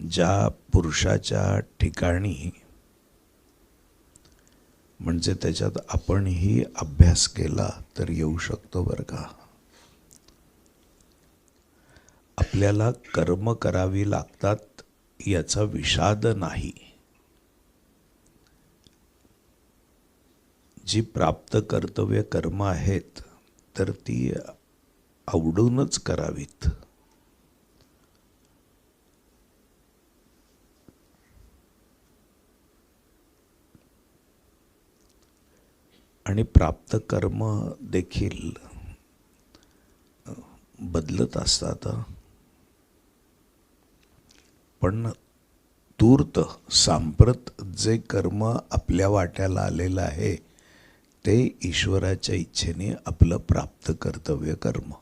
ज्या पुरुषाच्या ठिकाणी म्हणजे त्याच्यात आपणही अभ्यास केला तर येऊ शकतो बरं का. आपल्याला कर्म करावी लागतात याचा विषाद नाही. जी प्राप्त कर्तव्य कर्म आहेत तर ती आवडूनच करावीत. आणि प्राप्त कर्म देखील बदलत असतात पण तूर्त सांप्रत जे कर्म आपल्या वाट्याला आलेलं आहे ते ईश्वराच्या इच्छेने आपलं प्राप्त कर्तव्य कर्म.